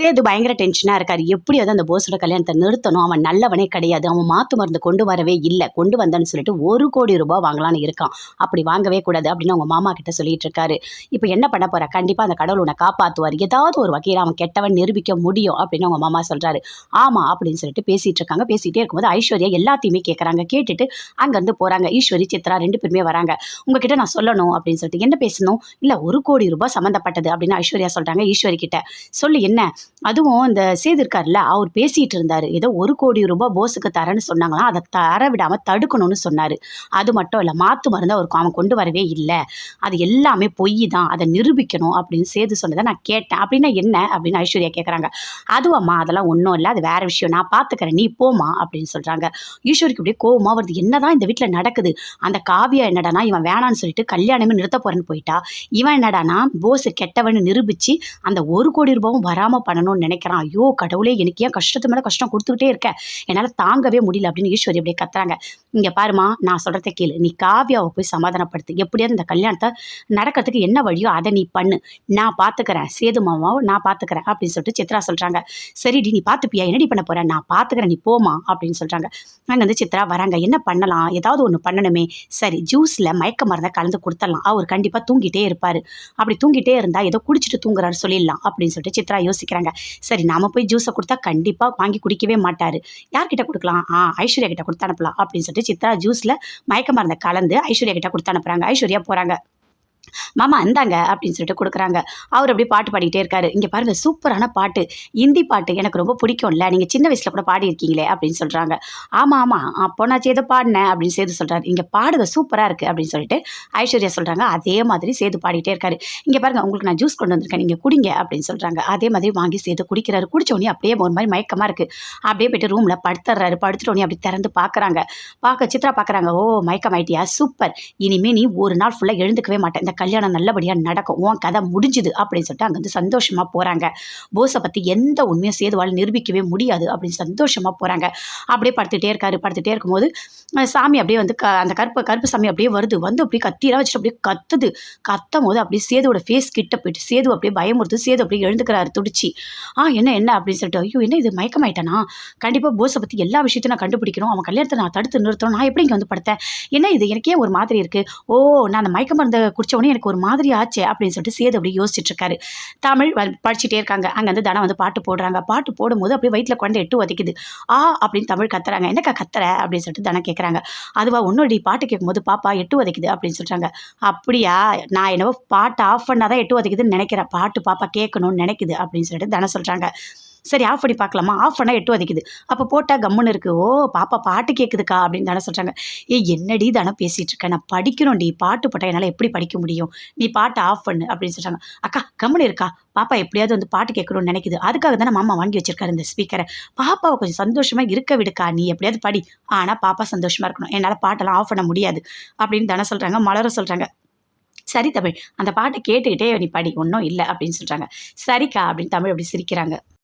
சேது பயங்கர டென்ஷனாக இருக்கார். எப்படியாவது அந்த போஸோட கல்யாணத்தை நிறுத்தணும்? அவன் நல்லவனே கிடையாது. அவன் மாத்து மருந்து கொண்டு வரவே இல்லை. கொண்டு வந்தான்னு சொல்லிட்டு ஒரு கோடி ரூபாய் வாங்கலான்னு இருக்கான். அப்படி வாங்கவே கூடாது அப்படின்னு அவங்க மாமா கிட்ட சொல்லிட்டு இருக்காரு. இப்போ என்ன பண்ண போற? கண்டிப்பாக அந்த கடவுள் உன்னை காப்பாற்றுவார் ஏதாவது ஒரு வகையில் அவன் கெட்டவன் நிரூபிக்க முடியும் அப்படின்னு அவங்க மாமா சொல்றாரு. ஆமா அப்படின்னு சொல்லிட்டு பேசிட்டு இருக்காங்க. பேசிட்டே இருக்கும்போது ஐஸ்வர்யா எல்லாத்தையுமே கேட்குறாங்க கேட்டுட்டு அங்கேருந்து போறாங்க. ஈஸ்வரி சித்ரா ரெண்டு பேருமே வராங்க. உங்ககிட்ட நான் சொல்லணும் அப்படின்னு சொல்லிட்டு என்ன பேசணும்? இல்லை ஒரு கோடி ரூபாய் சம்மந்தப்பட்டது அப்படின்னு ஐஸ்வர்யா சொல்றாங்க. ஈஸ்வரி கிட்ட சொல்லு என்ன? அதுவும் இந்த சேது இருக்கார்ல அவர் பேசிட்டு இருந்தார் ஏதோ ஒரு கோடி ரூபாய் போஸுக்கு தரேன்னு சொன்னாங்களாம். அதை தர விடாமல் தடுக்கணும்னு சொன்னார். அது மட்டும் இல்லை மாத்து மருந்து அவருக்கு அவன் கொண்டு வரவே இல்லை. அது எல்லாமே பொய் தான். அதை நிரூபிக்கணும் அப்படின்னு சேது சொன்னதை நான் கேட்டேன். அப்படின்னா என்ன? அப்படின்னு ஐஸ்வர்யா கேட்குறாங்க அதுவாம்மா அதெல்லாம் ஒன்றும் இல்லை. அது வேறு விஷயம். நான் பார்த்துக்கிறேன் நீ போமா அப்படின்னு சொல்கிறாங்க ஈஸ்வரிக்கு இப்படியே கோவமாக வருது. என்னதான் இந்த வீட்டில் நடக்குது? அந்த காவியா என்னடானா இவன் வேணான்னு சொல்லிட்டு கல்யாணமே நிறுத்த போகிறேன்னு போயிட்டா. இவன் என்னடானா போஸ் கெட்டவன்னு நிரூபித்து அந்த ஒரு கோடி ரூபாவும் வராமல் பண்ண பண்ணணும்னு நினைக்கிறான். ஐயோ கடவுளே எனக்கு ஏன் கஷ்டத்து மேலே கஷ்டம் கொடுத்துக்கிட்டே இருக்கேன் என்னால் தாங்கவே முடியல அப்படின்னு ஈஸ்வரி அப்படியே கத்துறாங்க. இங்கே பாருமா நான் சொல்கிறத கேளு. நீ காவியாவை போய் சமாதானப்படுத்து. எப்படியாவது இந்த கல்யாணத்தை நடக்கிறதுக்கு என்ன வழியோ அதை நீ பண்ணு. நான் பார்த்துக்கிறேன் சேது மாமாவை நான் பார்த்துக்கிறேன் அப்படின்னு சொல்லிட்டு சித்ரா சொல்கிறாங்க சரிடி நீ பார்த்துப்பியா என்னடி பண்ண போற? நான் பார்த்துக்கிறேன் நீ போமா அப்படின்னு சொல்கிறாங்க அங்கே வந்து சித்ரா வராங்க. என்ன பண்ணலாம்? ஏதாவது ஒன்று பண்ணணுமே. சரி ஜூஸில் மயக்க மருந்தை கலந்து கொடுத்துடலாம். அவர் கண்டிப்பாக தூங்கிட்டே இருப்பார். அப்படி தூங்கிட்டே இருந்தால் ஏதோ குடிச்சிட்டு தூங்குறாரு சொல்லிடலாம் அப்படின்னு சொல்லிட்டு சித்ரா யோசிக்கிறாங்க. சரி நாம போய் ஜூஸை கொடுத்தா கண்டிப்பாக வாங்கி குடிக்கவே மாட்டார். யார்கிட்ட கொடுக்கலாம்? ஆ ஐஸ்வர்யா கிட்ட கொடுத்து அனுப்பலாம் அப்படின்னு சொல்லிட்டு சித்ரா ஜூஸில் மயக்க மருந்தை கலந்து ஐஸ்வர்யா கிட்ட கொடுத்து அனுப்புறாங்க. ஐஸ்வர்யா போகிறாங்க மாமா இந்தாங்க அப்படின்னு சொல்லிட்டு கொடுக்குறாங்க. அவர் அப்படியே பாட்டு பாடிக்கிட்டே இருக்காரு. இங்கே பாருங்க சூப்பரான பாட்டு. இந்தி பாட்டு எனக்கு ரொம்ப பிடிக்கும்ல. நீங்கள் சின்ன வயசில் கூட பாடியிருக்கீங்களே அப்படின்னு சொல்கிறாங்க ஆமாம் ஆமாம் அப்போ நான் சேது பாடினேன் அப்படின்னு சேது சொல்கிறாரு இங்கே பாடுக சூப்பராக இருக்குது அப்படின்னு சொல்லிட்டு ஐஸ்வர்யா சொல்கிறாங்க அதே மாதிரி சேது பாடிட்டே இருக்காரு. இங்கே பாருங்கள் உங்களுக்கு நான் ஜூஸ் கொண்டு வந்திருக்கேன் நீங்கள் குடிங்க அப்படின்னு சொல்கிறாங்க அதே மாதிரி வாங்கி சேது குடிக்கிறாரு. குடித்தோடனே உடனே அப்படியே ஒரு மாதிரி மயக்கமாக இருக்குது அப்படியே போயிட்டு ரூமில் படுத்துறாரு. படுத்துட்டோடனே அப்படி திறந்து பார்க்குறாங்க பார்க்க சித்ரா பார்க்குறாங்க ஓ மயக்கம் ஆயிட்டியா சூப்பர். இனிமேல் நீ ஒரு நாள் ஃபுல்லாக எழுந்துக்கவே மாட்டேன். இந்த கல்யாணம் நல்லபடியாக நடக்கும். உன் கதை முடிஞ்சுது அப்படின்னு சொல்லிட்டு அங்கே வந்து சந்தோஷமாக போகிறாங்க போஸை பற்றி எந்த உண்மையும் சேதுவால் நிரூபிக்கவே முடியாது அப்படின்னு சந்தோஷமாக போகிறாங்க அப்படியே படுத்துகிட்டே இருக்காரு. படுத்துகிட்டே இருக்கும்போது சாமி அப்படியே வந்து க அந்த கருப்பு கருப்பு சாமி அப்படியே வருது. வந்து அப்படியே கத்தியெல்லாம் வச்சுட்டு அப்படியே கத்துது. கத்தும் போது அப்படியே சேதுவோட ஃபேஸ் கிட்ட போயிட்டு சேது அப்படியே பயமுறுத்து சேது அப்படியே எழுந்துக்கிறாரு துடிச்சு. ஆ என்ன என்ன? அப்படின்னு சொல்லிட்டு ஐயோ என்ன இது? மயக்கமாயிட்டானா? கண்டிப்பாக போஸை பற்றி எல்லா விஷயத்தையும் நான் கண்டுபிடிக்கணும். அவன் கல்யாணத்தை நான் தடுத்து நிறுத்தணும். நான் எப்படி இங்கே வந்து படுத்தேன்? என்ன இது? எனக்கே ஒரு மாதிரி இருக்குது ஓ நான் அந்த மயக்க மருந்தை குடிச்ச உடனே எனக்கு ஒரு மாதிரி ஆச்சே அப்படின்னு சொல்லிட்டு சேது அப்படி யோசிச்சுட்டு இருக்காரு தமிழ் படிச்சுட்டே இருக்காங்க. அங்கே வந்து தனம் வந்து பாட்டு போடுறாங்க. பாட்டு போடும்போது அப்படியே வயிற்றுல குழந்தை எட்டு உதைக்குது. ஆ அப்படின்னு தமிழ் கத்துறாங்க. என்னக்கா கத்துற? அப்படின்னு சொல்லிட்டு தனம் கேட்குறாங்க அதுவா உன்னோடி பாட்டு கேட்கும்போது பாப்பா எட்டு உதைக்குது அப்படின்னு சொல்கிறாங்க அப்படியா? நான் என்னவோ பாட்டு ஆஃப் பண்ணாதான் எட்டு உதைக்குதுன்னு நினைக்கிறேன். பாட்டு பாப்பா கேட்கணும்னு நினைக்குது அப்படின்னு சொல்லிட்டு தனம் சொல்கிறாங்க சரி ஆஃப் பண்ணி பார்க்கலாமா? ஆஃப் பண்ணால் எட்டு வதைக்குது அப்போ போட்டால் கம்முன்னு இருக்குது ஓ பாப்பா பாட்டு கேட்குதுக்கா அப்படின்னு தானே சொல்கிறாங்க ஏ என்னடி தானே பேசிகிட்டு இருக்கேன் நான் படிக்கணும்டி பாட்டு போட்டால் என்னால் எப்படி படிக்க முடியும்? நீ பாட்டை ஆஃப் பண்ணு அப்படின்னு சொல்கிறாங்க அக்கா கம்முன்னு இருக்கா? பாப்பா எப்படியாவது வந்து பாட்டு கேட்கணும்னு நினைக்குது. அதுக்காக தானே மாமா வாங்கி வச்சிருக்காரு இந்த ஸ்பீக்கரை பாப்பாவை கொஞ்சம் சந்தோஷமாக இருக்க விடுக்கா. நீ எப்படியாவது படி. ஆனால் பாப்பா சந்தோஷமாக இருக்கணும். என்னால் பாட்டெல்லாம் ஆஃப் பண்ண முடியாது அப்படின்னு தானே சொல்கிறாங்க மலர சொல்கிறாங்க சரி தமிழ் அந்த பாட்டை கேட்டுக்கிட்டே நீ படி. ஒன்றும் இல்லை அப்படின்னு சொல்கிறாங்க சரிக்கா அப்படின்னு தமிழ் அப்படி சிரிக்கிறாங்க.